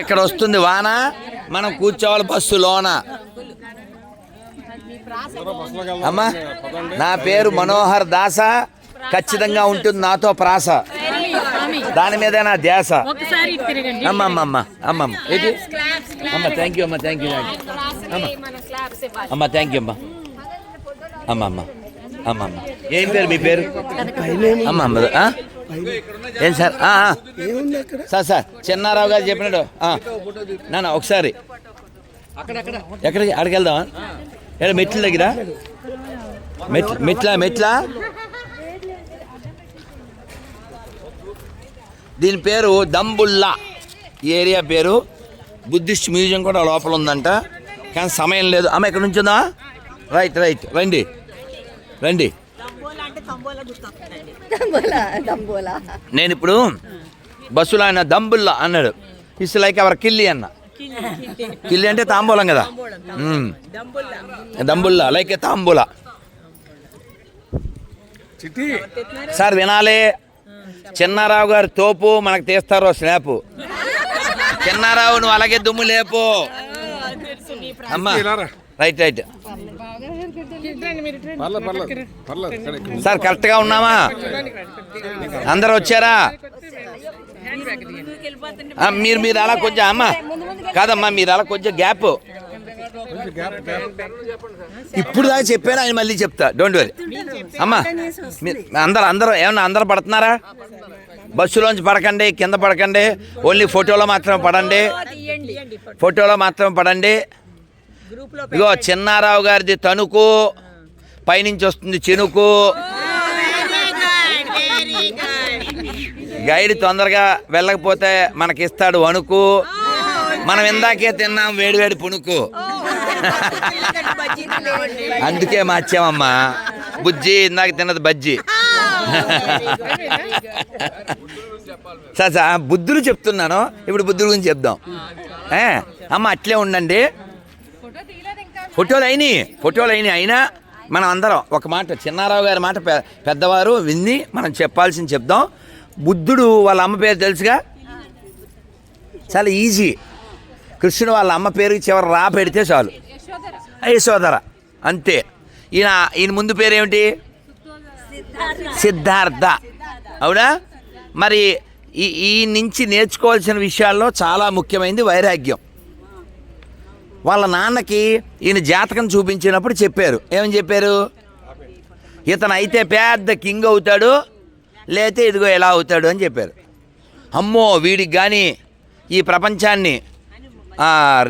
ఇక్కడ వస్తుంది వాన మనం కూర్చోవాలి బస్సు లోన. అమ్మా నా పేరు మనోహర్ దాస. ఖచ్చితంగా ఉంటుంది నాతో ప్రాస. దాని మీద నా ధ్యాస. అమ్మ అమ్మ అమ్మ అమ్మ అమ్మ. ఏంటి? అమ్మ థ్యాంక్ యూ అమ్మ థ్యాంక్ యూ అమ్మ. థ్యాంక్ యూ అమ్మ అమ్మ. అమ్మ అమ్మ. అమ్మ ఏం పేరు మీ పేరు? అమ్మ అమ్మ? ఏం సార్. సార్ సార్ చిన్నారావు గారు చెప్పినాడు. నాన్న ఒకసారి. ఎక్కడికి అక్కడికి వెళ్దామా? ఏడ మెట్ల దగ్గర? మెట్ల మెట్ల మెట్ల? దీని పేరు దంబుల్లా. ఈ ఏరియా పేరు బుద్ధిస్ట్ మ్యూజియం కూడా లోపల ఉందంట. కానీ సమయం లేదు. అమ్మ ఎక్కడి నుంచి ఉందా? Right right. రండి. రండి. దంబోలా దంబోలా నేను ఇప్పుడు బస్సులో ఆయన దంబుల్లా అన్నాడు. ఇట్స్ లైక్ అవర్ కిల్లి అన్న. కిల్లి అంటే తాంబూలం కదా. దంబుల్లా. లైక్ తాంబూల. సార్ వినాలి. చిన్నారావు గారు తోపు మనకు తీస్తారు స్నాపు. చిన్నారావు నువ్వు అలాగే దుమ్ము లేపు. అమ్మా. Right right. సార్ కరెక్ట్గా ఉన్నామా? అందరు వచ్చారా? మీరు మీరు అలా కొంచెం అమ్మా కాదమ్మా మీరు అలా కొంచెం గ్యాప్. ఇప్పుడు దాకా చెప్పాను ఆయన మళ్ళీ చెప్తా. డోంట్ వరీ అమ్మా అందరు అందరూ ఏమన్నా అందరూ పడుతున్నారా? బస్సులోంచి పడకండి కింద పడకండి ఓన్లీ ఫోటోలో మాత్రమే పడండి. ఫోటోలో మాత్రమే పడండి. ఇగో చిన్నారావు గారిది తణుకు పైనుంచి వస్తుంది చెనుకు. గైడ్ తొందరగా వెళ్ళకపోతే మనకి ఇస్తాడు వణుకు. మనం ఇందాకే తిన్నాం వేడివేడి పుణుకు. అందుకే మార్చామమ్మా. బుజ్జి ఇందాక తిన్నది బజ్జి. సార్ సార్ బుద్ధులు చెప్తున్నాను. ఇప్పుడు బుద్ధుల గురించి చెప్దాం. అమ్మ అట్లే ఉండండి. ఫోటోలు అయినాయి ఫోటోలు అయినాయి అయినా మనం అందరం ఒక మాట చిన్నారావు గారి మాట పెద్దవారు విని మనం చెప్పాల్సింది చెప్దాం. బుద్ధుడు వాళ్ళ అమ్మ పేరు తెలుసుగా? చాలా ఈజీ. కృష్ణుడు వాళ్ళ అమ్మ పేరుకి చివరి రా పెడితే చాలు. యశోధర. అంతే. ఈయన ఈయన ముందు పేరు ఏమిటి సిద్ధార్థ. అవునా? మరి ఈ ఈ నుంచి నేర్చుకోవాల్సిన విషయాల్లో చాలా ముఖ్యమైనది వైరాగ్యం. వాళ్ళ నాన్నకి ఈయన జాతకం చూపించినప్పుడు చెప్పారు. ఏమని చెప్పారు? ఇతను అయితే పెద్ద కింగ్ అవుతాడు లేతే ఇదిగో ఎలా అవుతాడు అని చెప్పారు. అమ్మో వీడికి కానీ ఈ ప్రపంచాన్ని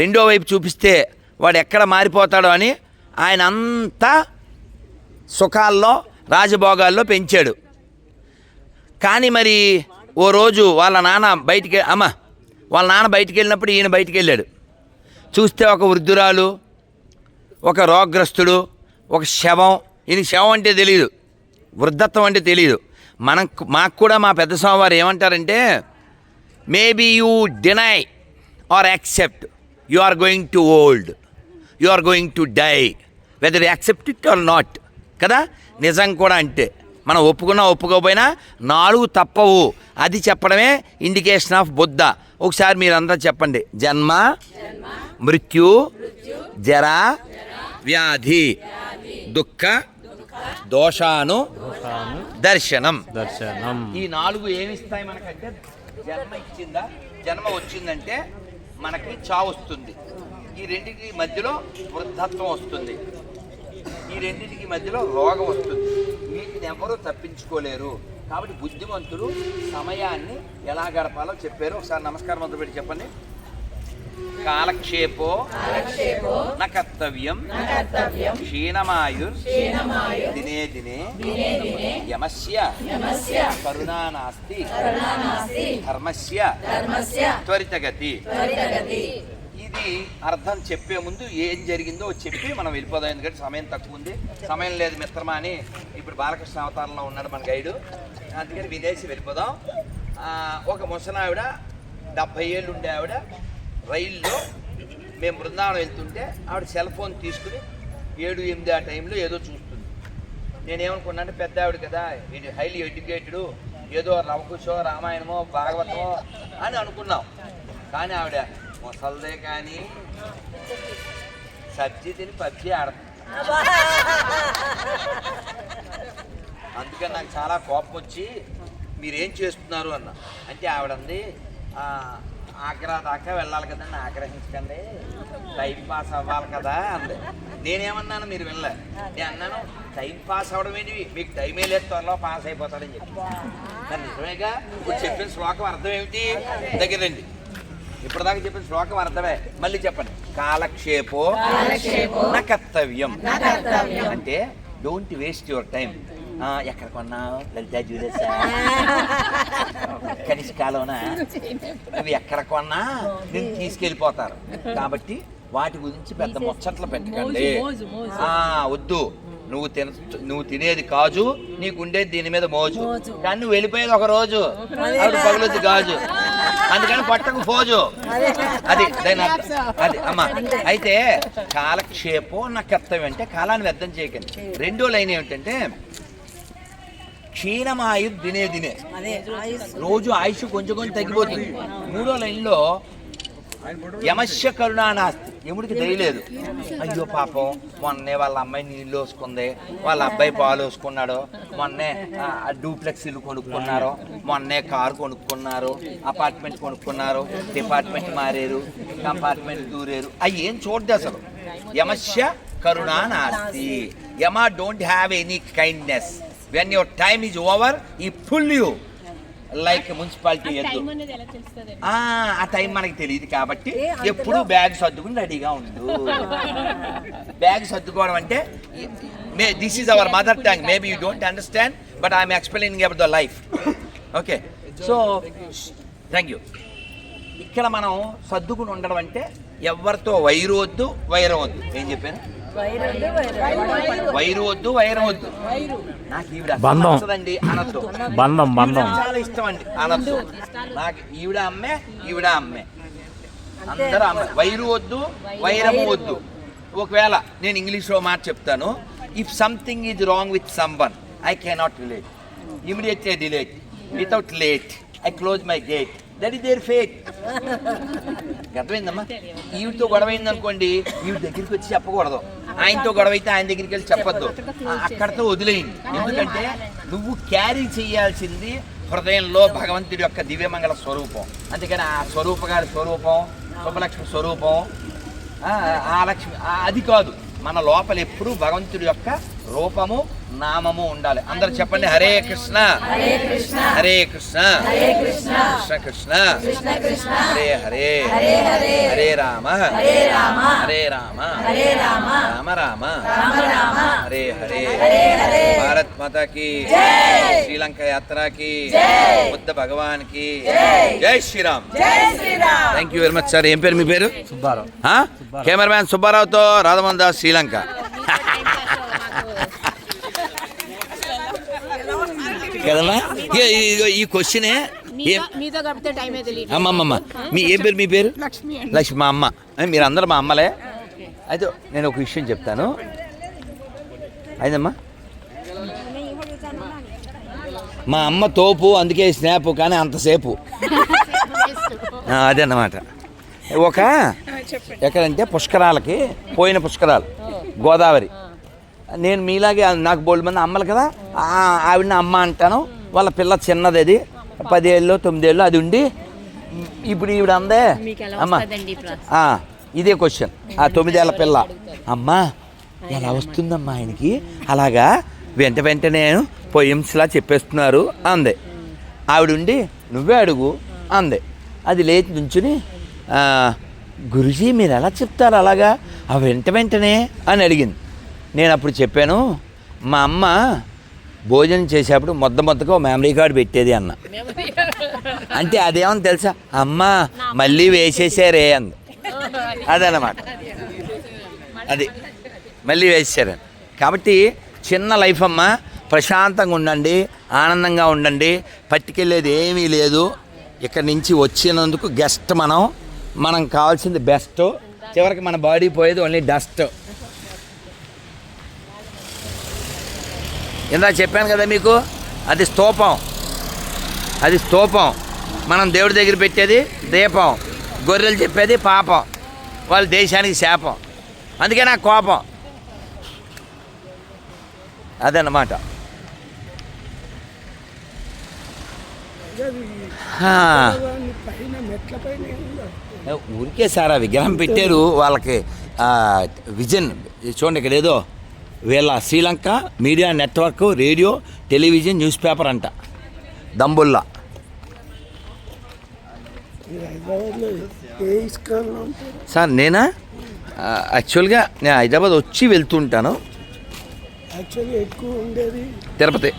రెండో వైపు చూపిస్తే వాడు ఎక్కడ మారిపోతాడో అని ఆయన అంతా సుఖాల్లో రాజభోగాల్లో పెంచాడు. కానీ మరి ఓ రోజు వాళ్ళ నాన్న బయటికి అమ్మ వాళ్ళ నాన్న బయటికి వెళ్ళినప్పుడు ఈయన బయటికి వెళ్ళాడు. చూస్తే ఒక వృద్ధురాలు ఒక రోగ్రస్తుడు ఒక శవం. ఇది శవం అంటే తెలియదు వృద్ధత్వం అంటే తెలియదు మనం మాకు కూడా మా పెద్ద స్వామివారు ఏమంటారంటే maybe you deny or accept you are going to old you are going to die whether accept it or not కదా? నిజం కూడా అంటే మనం ఒప్పుకున్నా ఒప్పుకోకపోయినా నాలుగు తప్పవు. అది చెప్పడమే ఇండికేషన్ ఆఫ్ బుద్ధ. ఒకసారి మీరందరూ చెప్పండి. జన్మ మృత్యు జర వ్యాధి దుఃఖ దోషాను దర్శనం. దర్శనం. ఈ నాలుగు ఏమిస్తాయి మనకంటే జన్మ ఇచ్చిందా? జన్మ వచ్చిందంటే మనకి చావు వస్తుంది. ఈ రెండింటి మధ్యలో వృద్ధత్వం వస్తుంది. ఈ రెండింటికి మధ్యలో రోగం వస్తుంది. వీటిని ఎవరూ తప్పించుకోలేరు. కాబట్టి బుద్ధిమంతుడు సమయాన్ని ఎలా గడపాలో చెప్పారు. ఒకసారి నమస్కారం మొదలు పెట్టి చెప్పండి. కాలక్షేపో న కర్తవ్యం క్షీణమాయుర్ దినే దినే యమస్య కరుణా నాస్తి ధర్మస్య త్వరితగతి దానికి అర్థం చెప్పే ముందు ఏం జరిగిందో చెప్పి మనం వెళ్ళిపోదాం. ఎందుకంటే సమయం తక్కువ ఉంది. సమయం లేదు మిత్రమా అని ఇప్పుడు బాలకృష్ణ అవతారంలో ఉన్నాడు మన గైడు. అందుకని విదేశీ వెళ్ళిపోదాం. ఒక ముసలావిడ డెబ్భై ఏళ్ళు ఉండే ఆవిడ రైల్లో మేము బృందావనం వెళ్తుంటే ఆవిడ సెల్ ఫోన్ తీసుకుని ఏడు ఎనిమిది ఆ టైంలో ఏదో చూస్తుంది. నేనేమనుకున్నా అంటే పెద్ద ఆవిడ కదా ఇది హైలీ ఎడ్యుకేటెడ్ ఏదో రవకుశో రామాయణమో భాగవతమో అని అనుకున్నాం. కానీ ఆవిడ ముసల్దే కానీ సబ్జీ తిని పబ్జీ ఆడదు అందుకని నాకు చాలా కోపం వచ్చి మీరేం చేస్తున్నారు? అన్న. అంటే ఆవిడంది "ఆ, ఆగ్రా దాకా వెళ్ళాలి కదండి ఆగ్రహించకండి. టైం పాస్ అవ్వాలి కదా అంది. నేనేమన్నాను మీరు వెళ్ళలే నేను అన్నాను టైం పాస్ అవ్వడం ఏంటి మీకు టైమే లేదు త్వరలో పాస్ అయిపోతాడని చెప్పి. నిజమేగా? ఇప్పుడు చెప్పిన శ్లోకం అర్థం ఏమిటి? దగ్గరండి ఇప్పటిదాకా చెప్పిన శ్లోకం అర్థమే. మళ్ళీ చెప్పండి. కాలక్షేపో నా కర్తవ్యం. అంటే డోంట్ వేస్ట్ యువర్ టైం ఎక్కడ కొన్నావు? లలితా జ్యువెలర్స్ కనిష్కాలోనా? అవి ఎక్కడ కొన్నా? నేను తీసుకెళ్ళిపోతారు. కాబట్టి వాటి గురించి పెద్ద ముచ్చట్లు పెట్టకండి. వద్దు. నువ్వు తిన నువ్వు తినేది కాజు నీకు ఉండేది దీని మీద మోజు. కానీ నువ్వు వెళ్ళిపోయేది ఒక రోజు. పగులుద్ది గాజు. అందుకని పట్టకు పోజు. అది. దాని. అది అమ్మా అయితే కాలక్షేపం నా కర్తవ్యం అంటే కాలాన్ని వ్యర్థం చేయకండి. రెండో లైన్ ఏమిటంటే క్షీణమాయు దినే దినే రోజు ఆయుష్ కొంచెం కొంచెం తగ్గిపోతుంది. మూడో లైన్లో యమస్య కరుణానాస్తి యముడికి దయలేదు అయ్యో పాపం మొన్నే వాళ్ళ అమ్మాయి నీళ్ళు వేసుకుంది వాళ్ళ అబ్బాయి పాలు వేసుకున్నాడు మొన్నే డూప్లెక్సీలు డూప్లెక్స్ ఇల్లు కొనుక్కున్నారు మొన్నే కారు కొనుక్కున్నారు అపార్ట్మెంట్ కొనుక్కున్నారు డిపార్ట్మెంట్ మారేరు కంపార్ట్మెంట్ దూరేరు. అవి ఏం చూడదు అసలు? యమస్య కరుణానాస్తి Yama don't have any kindness when your time is over ఈ ఫుల్ యూ లైక్ మున్సిపాలిటీ ఎద్దు. ఆ ఆ టైం మనకి తెలియదు కాబట్టి ఎప్పుడు బ్యాగ్ సర్దుకుని రెడీగా ఉండు. బ్యాగ్ సర్దుకోవడం అంటే may this is our mother tongue maybe you don't understand but I'm explaining about the life okay so thank you ఇక్కడ మనం సర్దుకుని ఉండడం అంటే ఎవరితో వైరు వద్దు వైరం వద్దు. ఏం చెప్పాను? వైరు వద్దు వైరం వద్దు. నాకు ఈవిడ అసలు బంధం. నచ్చదండి అనొద్దు. బంధం బంధం. ఈవిడ చాలా ఇష్టం అండి అనొద్దు. నాకు ఈవిడ అమ్మే ఈవిడ అమ్మే. అందరూ అమ్మే. వైరు వద్దు వైరము వద్దు. ఒకవేళ నేను ఇంగ్లీష్లో మాట చెప్తాను if something is wrong with someone I cannot relate immediately delete without late I close my gate that is their fate అర్థమైందమ్మా? ఈవిడతో గొడవ అయింది అనుకోండి ఈవిడ దగ్గరికి వచ్చి చెప్పకూడదు. ఆయనతో గొడవ అయితే ఆయన దగ్గరికి వెళ్ళి చెప్పొద్దు. అక్కడతో వదిలేయండి. ఎందుకంటే నువ్వు క్యారీ చేయాల్సింది హృదయంలో భగవంతుడి యొక్క దివ్యమంగళ స్వరూపం. అందుకని ఆ స్వరూపగారి స్వరూపం శుభలక్ష్మి స్వరూపం ఆ, లక్ష్మి అది కాదు. మన లోపల ఎప్పుడూ భగవంతుడి యొక్క రూపము నామము ఉండాలి. అందరు చెప్పండి హరే కృష్ణ. హరే కృష్ణ. హరే కృష్ణ. హరే కృష్ణ. కృష్ణ కృష్ణ. హరే హరే. హరే రామ. హరే రామ. హరే రామ. హరే రామ. రామ రామ. రామ రామ. హరే హరే. హరే హరే. భారత్ మాతా కి శ్రీలంక యాత్ర కి బుద్ధ భగవాన్కి జై Shriram. Thank you very much sir ఏం పేరు మీ పేరు? సుబ్బారావు. కెమెరామ్యాన్ సుబ్బారావుతో రాధమోహన్ దాస్ శ్రీలంక. కదమ్మా? ఈ క్వశ్చనే అమ్మమ్మమ్మ మీ ఏం పేరు మీ పేరు? లక్ష్మి లక్ష్మి మా అమ్మ. మీరు అందరూ మా అమ్మలే. అయితే నేను ఒక విషయం చెప్తాను. అయిందమ్మా? మా అమ్మ తోపు అందుకే స్నాప్ కానీ అంతసేపు. ఆ, అదే అన్నమాట. ఒక ఎక్కడంటే పుష్కరాలకి పోయిన పుష్కరాలు గోదావరి. నేను మీలాగే నాకు బోల్డ్ మంది అమ్మలు కదా ఆవిడని అమ్మ అంటాను. వాళ్ళ పిల్ల చిన్నది అది. పదేళ్ళు తొమ్మిదేళ్ళు అది ఉండి ఇప్పుడు ఈవిడ అందే. అమ్మ ఇదే క్వశ్చన్ ఆ తొమ్మిదేళ్ళ పిల్ల. అమ్మా ఎలా వస్తుందమ్మా ఆయనకి? అలాగా వెంట వెంటనే పొయిమ్స్లా చెప్పేస్తున్నారు అందే. ఆవిడుండి నువ్వే అడుగు అందే. అది లేచి నుంచుని "ఆ, గురుజీ మీరు ఎలా చెప్తారు అలాగా? ఆ వెంట వెంటనే అని అడిగింది. నేను అప్పుడు చెప్పాను మా అమ్మ భోజనం చేసేప్పుడు మొద్ద మొత్తగా మెమరీ కార్డు పెట్టేది అన్న. అంటే అదేమని తెలుసా? అమ్మ మళ్ళీ వేసేసారే అంది. అదనమాట. అది. మళ్ళీ వేసేసారని కాబట్టి చిన్న లైఫ్ అమ్మ ప్రశాంతంగా ఉండండి ఆనందంగా ఉండండి. పట్టుకెళ్ళేది ఏమీ లేదు. ఇక్కడి నుంచి వచ్చినందుకు గెస్ట్ మనం. మనం కావాల్సింది బెస్ట్ చివరికి మన బాడీ పోయేది ఓన్లీ డస్ట్ ఇందా చెప్పాను కదా మీకు? అది స్తూపం. అది స్తూపం. మనం దేవుడి దగ్గర పెట్టేది దీపం. గొర్రెలు చెప్పేది పాపం. వాళ్ళ దేశానికి శాపం. అందుకే నాకు కోపం. అదన్నమాట. ఊరికే సార్ ఆ విగ్రహం పెట్టారు వాళ్ళకి విజన్ చూడండి ఇక్కడ ఏదో. వీళ్ళ Sri Lanka media network radio television news paper అంట. దంబుల్లా. సార్ నేనా? యాక్చువల్గా నేను హైదరాబాద్ వచ్చి వెళ్తుంటాను. యాక్చువల్లీ ఎక్కువ ఉండేది. తిరుపతి.